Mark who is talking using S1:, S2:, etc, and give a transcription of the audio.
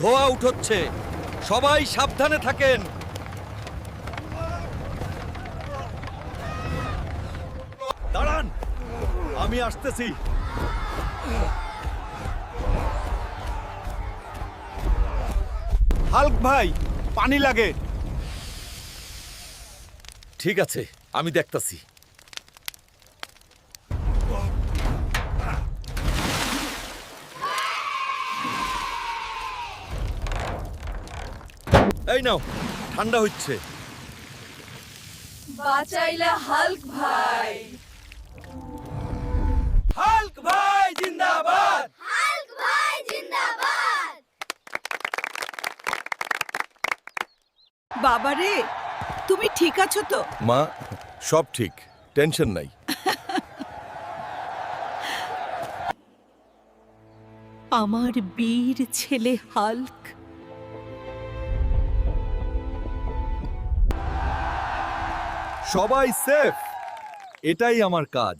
S1: ধোয়া উঠচ্ছে। সবাই সাবধানে থাকেন। দাঁড়ান, আমি আসতেছি।
S2: হাল্ক ভাই, পানি লাগে।
S1: ঠিক আছে, আমি দেখতাছি। এই নাও ঠান্ডা হচ্ছে।
S3: বাঁচাইলা হাল্ক ভাই।
S1: হাল্ক ভাই জিন্দাবাদ।
S4: হাল্ক ভাই জিন্দাবাদ।
S3: বাবারে তুমি ঠিক আছো তো?
S1: মা সব ঠিক টেনশন নাই।
S3: আমার বীর ছেলে হাল্ক।
S1: সবাই সেফ এটাই আমার কাজ।